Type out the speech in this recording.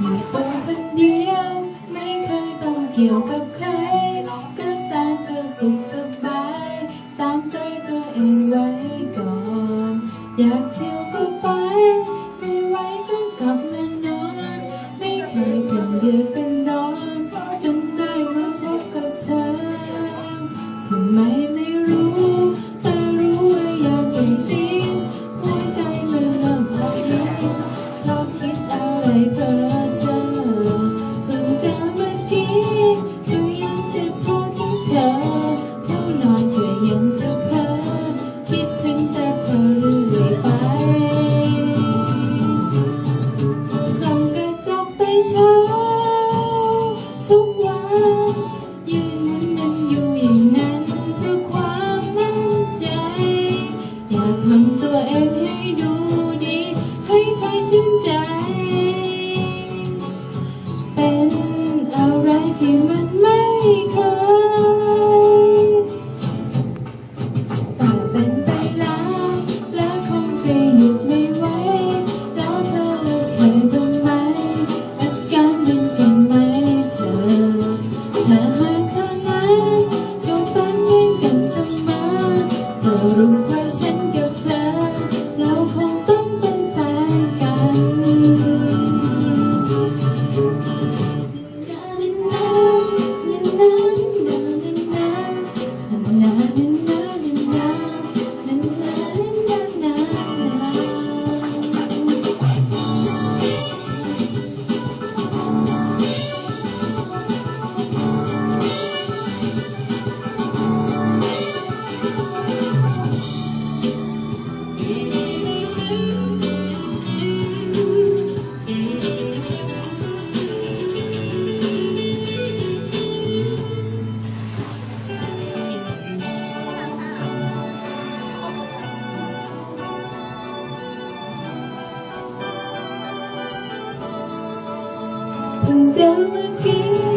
อยู่ตัวคนเดียว ไม่เคยต้องเกี่ยวกับใครก็แสนจะสุขสบาย ตามใจตัวเองไว้ก่อน อยากเที่ยว Out of Down again.